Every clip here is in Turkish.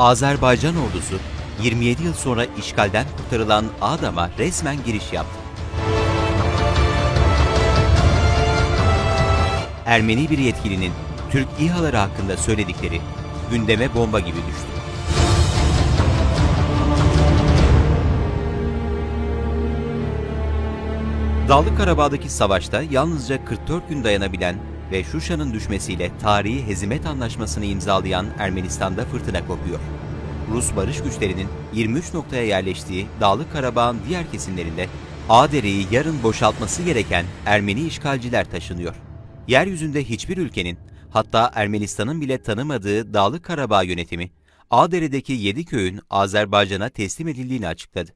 Azerbaycan ordusu 27 yıl sonra işgalden kurtarılan Ağdam'a resmen giriş yaptı. Ermeni bir yetkilinin Türk İHA'ları hakkında söyledikleri gündeme bomba gibi düştü. Dağlık Karabağ'daki savaşta yalnızca 44 gün dayanabilen ve Şuşa'nın düşmesiyle tarihi hezimet anlaşmasını imzalayan Ermenistan'da fırtına kopuyor. Rus barış güçlerinin 23 noktaya yerleştiği Dağlık Karabağ'ın diğer kesimlerinde Ağdere'yi yarın boşaltması gereken Ermeni işgalciler taşınıyor. Yeryüzünde hiçbir ülkenin, hatta Ermenistan'ın bile tanımadığı Dağlık Karabağ yönetimi, Ağdere'deki 7 köyün Azerbaycan'a teslim edildiğini açıkladı.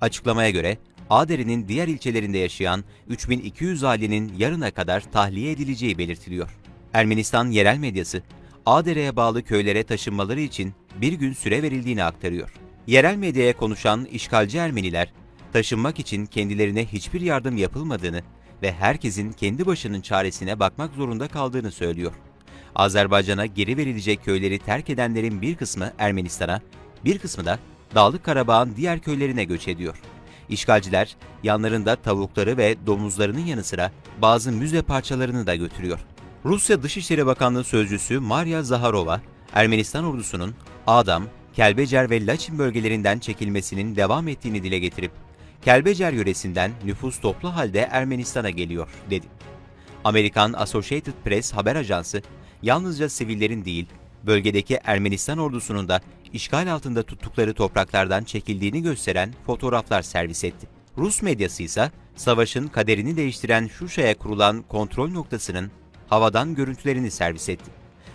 Açıklamaya göre Ağdere'nin diğer ilçelerinde yaşayan 3200 ailenin yarına kadar tahliye edileceği belirtiliyor. Ermenistan yerel medyası, Ağdere'ye bağlı köylere taşınmaları için bir gün süre verildiğini aktarıyor. Yerel medyaya konuşan işgalci Ermeniler, taşınmak için kendilerine hiçbir yardım yapılmadığını ve herkesin kendi başının çaresine bakmak zorunda kaldığını söylüyor. Azerbaycan'a geri verilecek köyleri terk edenlerin bir kısmı Ermenistan'a, bir kısmı da Dağlık Karabağ'ın diğer köylerine göç ediyor. İşgalciler yanlarında tavukları ve domuzlarının yanı sıra bazı müze parçalarını da götürüyor. Rusya Dışişleri Bakanlığı Sözcüsü Maria Zaharova, Ermenistan ordusunun Adam, Kelbecer ve Laçin bölgelerinden çekilmesinin devam ettiğini dile getirip, Kelbecer yöresinden nüfus toplu halde Ermenistan'a geliyor, dedi. Amerikan Associated Press haber ajansı, yalnızca sivillerin değil, bölgedeki Ermenistan ordusunun da işgal altında tuttukları topraklardan çekildiğini gösteren fotoğraflar servis etti. Rus medyası ise savaşın kaderini değiştiren Şuşa'ya kurulan kontrol noktasının havadan görüntülerini servis etti.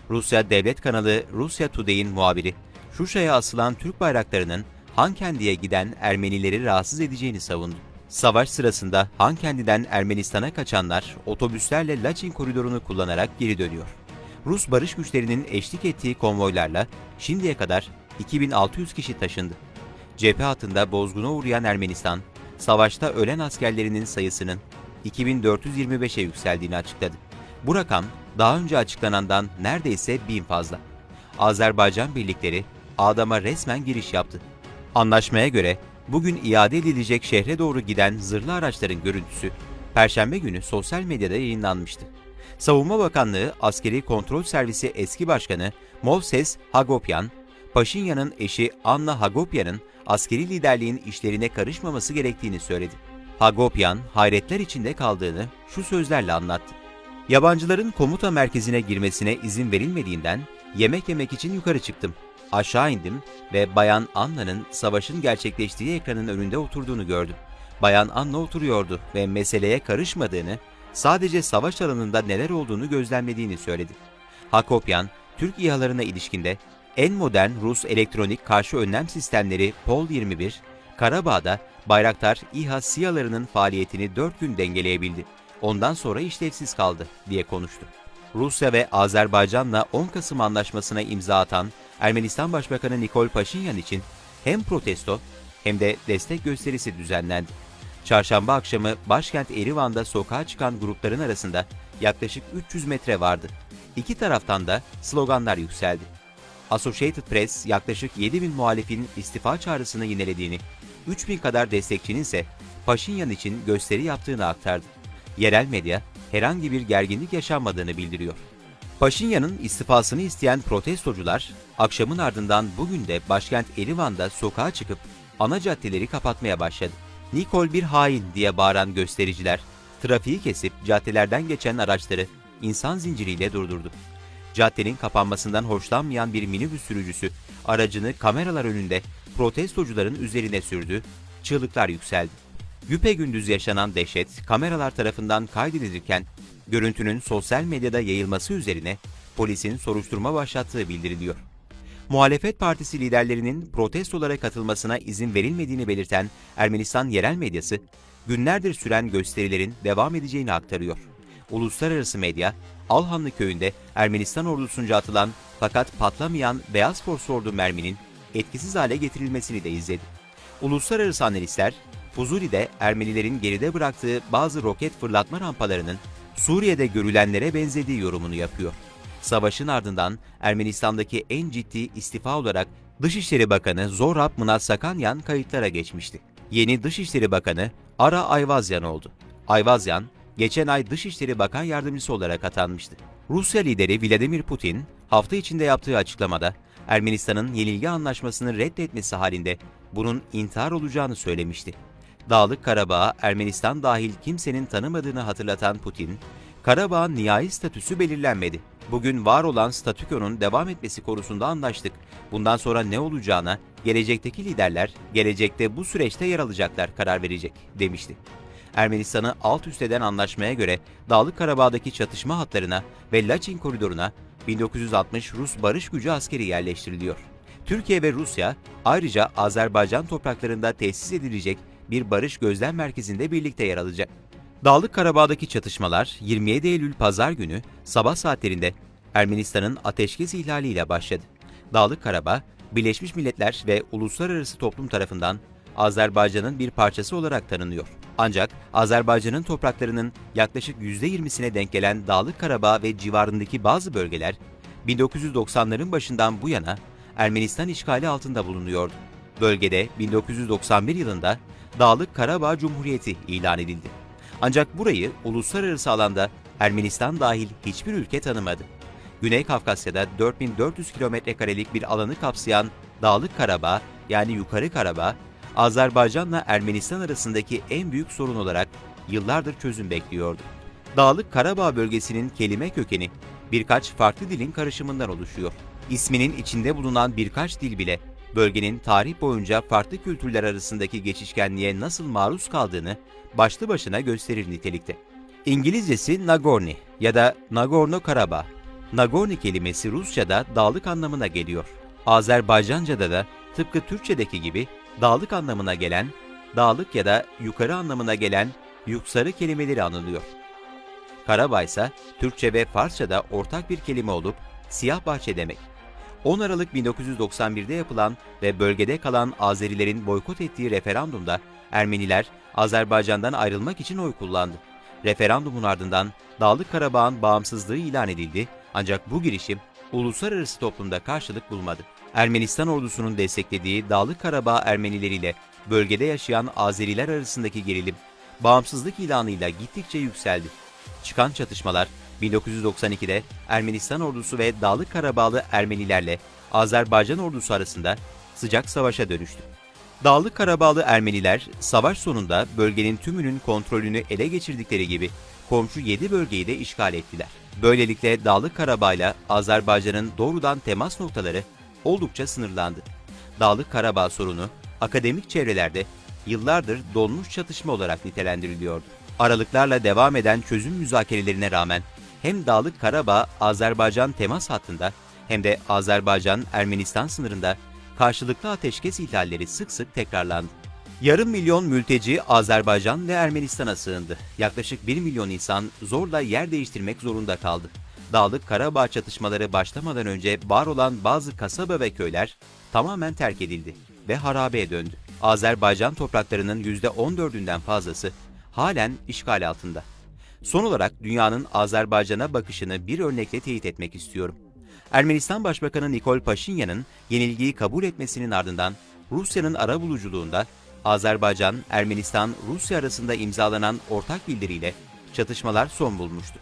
Rusya devlet kanalı Rusya Today'in muhabiri, Şuşa'ya asılan Türk bayraklarının Hankendi'ye giden Ermenileri rahatsız edeceğini savundu. Savaş sırasında Hankendi'den Ermenistan'a kaçanlar otobüslerle Laçin koridorunu kullanarak geri dönüyor. Rus barış güçlerinin eşlik ettiği konvoylarla şimdiye kadar 2600 kişi taşındı. Cephe hattında bozguna uğrayan Ermenistan, savaşta ölen askerlerinin sayısının 2425'e yükseldiğini açıkladı. Bu rakam daha önce açıklanandan neredeyse bin fazla. Azerbaycan birlikleri Adam'a resmen giriş yaptı. Anlaşmaya göre bugün iade edilecek şehre doğru giden zırhlı araçların görüntüsü Perşembe günü sosyal medyada yayınlanmıştı. Savunma Bakanlığı Askeri Kontrol Servisi eski başkanı Movses Hagopyan, Paşinyan'ın eşi Anna Hagopyan'ın askeri liderliğin işlerine karışmaması gerektiğini söyledi. Hagopyan, hayretler içinde kaldığını şu sözlerle anlattı. Yabancıların komuta merkezine girmesine izin verilmediğinden yemek yemek için yukarı çıktım. Aşağı indim ve Bayan Anna'nın savaşın gerçekleştiği ekranın önünde oturduğunu gördüm. Bayan Anna oturuyordu ve meseleye karışmadığını, sadece savaş alanında neler olduğunu gözlemlediğini söyledi. Hakopyan, Türk İHA'larına ilişkinde en modern Rus elektronik karşı önlem sistemleri Pol-21, Karabağ'da Bayraktar İHA SİHA'larının faaliyetini 4 gün dengeleyebildi. Ondan sonra işlevsiz kaldı diye konuştu. Rusya ve Azerbaycan'la 10 Kasım anlaşmasına imza atan Ermenistan Başbakanı Nikol Paşinyan için hem protesto hem de destek gösterisi düzenlendi. Çarşamba akşamı başkent Erivan'da sokağa çıkan grupların arasında yaklaşık 300 metre vardı. İki taraftan da sloganlar yükseldi. Associated Press yaklaşık 7 bin muhalifin istifa çağrısını yinelediğini, 3 bin kadar destekçinin ise Paşinyan için gösteri yaptığını aktardı. Yerel medya herhangi bir gerginlik yaşanmadığını bildiriyor. Paşinyan'ın istifasını isteyen protestocular, akşamın ardından bugün de başkent Erivan'da sokağa çıkıp ana caddeleri kapatmaya başladı. Nikol bir hain diye bağıran göstericiler, trafiği kesip caddelerden geçen araçları insan zinciriyle durdurdu. Caddenin kapanmasından hoşlanmayan bir minibüs sürücüsü aracını kameralar önünde protestocuların üzerine sürdü, çığlıklar yükseldi. Güpegündüz yaşanan dehşet kameralar tarafından kaydedilirken görüntünün sosyal medyada yayılması üzerine polisin soruşturma başlattığı bildiriliyor. Muhalefet Partisi liderlerinin protestolara katılmasına izin verilmediğini belirten Ermenistan yerel medyası, günlerdir süren gösterilerin devam edeceğini aktarıyor. Uluslararası medya, Alhanlı köyünde Ermenistan ordusunca atılan fakat patlamayan Beyaz Fosforlu merminin etkisiz hale getirilmesini de izledi. Uluslararası analistler, Fuzuli'de Ermenilerin geride bıraktığı bazı roket fırlatma rampalarının Suriye'de görülenlere benzediği yorumunu yapıyor. Savaşın ardından Ermenistan'daki en ciddi istifa olarak Dışişleri Bakanı Zorab Mınat Sakanyan kayıtlara geçmişti. Yeni Dışişleri Bakanı Ara Ayvazyan oldu. Ayvazyan, geçen ay Dışişleri Bakan Yardımcısı olarak atanmıştı. Rusya lideri Vladimir Putin, hafta içinde yaptığı açıklamada Ermenistan'ın yenilgi anlaşmasını reddetmesi halinde bunun intihar olacağını söylemişti. Dağlık Karabağ, Ermenistan dahil kimsenin tanımadığını hatırlatan Putin, Karabağ'ın nihai statüsü belirlenmedi. Bugün var olan statükonun devam etmesi konusunda anlaştık. Bundan sonra ne olacağına gelecekteki liderler gelecekte bu süreçte yer alacaklar karar verecek demişti. Ermenistan'ı alt üst eden anlaşmaya göre Dağlık Karabağ'daki çatışma hatlarına ve Laçin koridoruna 1960 Rus barış gücü askeri yerleştiriliyor. Türkiye ve Rusya ayrıca Azerbaycan topraklarında tesis edilecek bir barış gözlem merkezinde birlikte yer alacak. Dağlık Karabağ'daki çatışmalar 27 Eylül pazar günü sabah saatlerinde Ermenistan'ın ateşkes ihlaliyle başladı. Dağlık Karabağ, Birleşmiş Milletler ve uluslararası toplum tarafından Azerbaycan'ın bir parçası olarak tanınıyor. Ancak Azerbaycan'ın topraklarının yaklaşık %20'sine denk gelen Dağlık Karabağ ve civarındaki bazı bölgeler 1990'ların başından bu yana Ermenistan işgali altında bulunuyordu. Bölgede 1991 yılında Dağlık Karabağ Cumhuriyeti ilan edildi. Ancak burayı uluslararası alanda Ermenistan dahil hiçbir ülke tanımadı. Güney Kafkasya'da 4400 kilometre karelik bir alanı kapsayan Dağlık Karabağ yani Yukarı Karabağ, Azerbaycan'la Ermenistan arasındaki en büyük sorun olarak yıllardır çözüm bekliyordu. Dağlık Karabağ bölgesinin kelime kökeni birkaç farklı dilin karışımından oluşuyor. İsminin içinde bulunan birkaç dil bile bölgenin tarih boyunca farklı kültürler arasındaki geçişkenliğe nasıl maruz kaldığını başlı başına gösterir nitelikte. İngilizcesi Nagorny ya da Nagorno-Karabağ. Nagorny kelimesi Rusça'da dağlık anlamına geliyor. Azerbaycanca'da da tıpkı Türkçedeki gibi dağlık anlamına gelen, dağlık ya da yukarı anlamına gelen yuksarı kelimeleri anılıyor. Karabağ ise Türkçe ve Farsça'da ortak bir kelime olup siyah bahçe demek. 10 Aralık 1991'de yapılan ve bölgede kalan Azerilerin boykot ettiği referandumda Ermeniler Azerbaycan'dan ayrılmak için oy kullandı. Referandumun ardından Dağlık Karabağ'ın bağımsızlığı ilan edildi ancak bu girişim uluslararası toplumda karşılık bulmadı. Ermenistan ordusunun desteklediği Dağlık Karabağ Ermenileriyle bölgede yaşayan Azeriler arasındaki gerilim bağımsızlık ilanıyla gittikçe yükseldi. Çıkan çatışmalar 1992'de Ermenistan ordusu ve Dağlık Karabağlı Ermenilerle Azerbaycan ordusu arasında sıcak savaşa dönüştü. Dağlık Karabağlı Ermeniler savaş sonunda bölgenin tümünün kontrolünü ele geçirdikleri gibi komşu 7 bölgeyi de işgal ettiler. Böylelikle Dağlık Karabağ ile Azerbaycan'ın doğrudan temas noktaları oldukça sınırlandı. Dağlık Karabağ sorunu akademik çevrelerde yıllardır donmuş çatışma olarak nitelendiriliyordu. Aralıklarla devam eden çözüm müzakerelerine rağmen hem Dağlık Karabağ Azerbaycan temas hattında hem de Azerbaycan-Ermenistan sınırında karşılıklı ateşkes ihlalleri sık sık tekrarlandı. Yarım milyon mülteci Azerbaycan ve Ermenistan'a sığındı. Yaklaşık 1 milyon insan zorla yer değiştirmek zorunda kaldı. Dağlık Karabağ çatışmaları başlamadan önce var olan bazı kasaba ve köyler tamamen terk edildi ve harabeye döndü. Azerbaycan topraklarının %14'ünden fazlası halen işgal altında. Son olarak dünyanın Azerbaycan'a bakışını bir örnekle teyit etmek istiyorum. Ermenistan Başbakanı Nikol Paşinyan'ın yenilgiyi kabul etmesinin ardından Rusya'nın arabuluculuğunda Azerbaycan, Ermenistan, Rusya arasında imzalanan ortak bildiriyle çatışmalar son bulmuştu.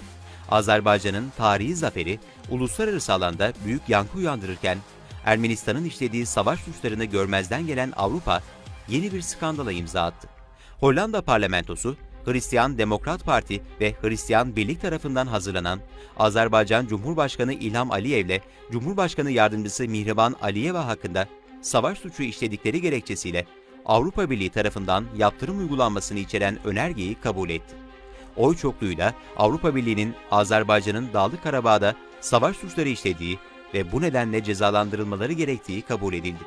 Azerbaycan'ın tarihi zaferi uluslararası alanda büyük yankı uyandırırken Ermenistan'ın işlediği savaş suçlarını görmezden gelen Avrupa yeni bir skandala imza attı. Hollanda parlamentosu Hristiyan Demokrat Parti ve Hristiyan Birlik tarafından hazırlanan Azerbaycan Cumhurbaşkanı İlham Aliyev ile Cumhurbaşkanı Yardımcısı Mihriban Aliyeva hakkında savaş suçu işledikleri gerekçesiyle Avrupa Birliği tarafından yaptırım uygulanmasını içeren önergeyi kabul etti. Oy çokluğuyla Avrupa Birliği'nin Azerbaycan'ın Dağlık Karabağ'da savaş suçları işlediği ve bu nedenle cezalandırılmaları gerektiği kabul edildi.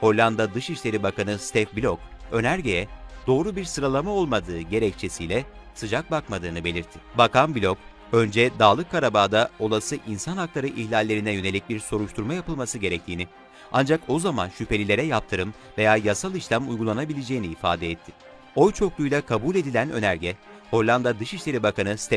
Hollanda Dışişleri Bakanı Stef Blok, önergeye doğru bir sıralama olmadığı gerekçesiyle sıcak bakmadığını belirtti. Bakan Blok, önce Dağlık Karabağ'da olası insan hakları ihlallerine yönelik bir soruşturma yapılması gerektiğini, ancak o zaman şüphelilere yaptırım veya yasal işlem uygulanabileceğini ifade etti. Oy çokluğuyla kabul edilen önerge, Hollanda Dışişleri Bakanı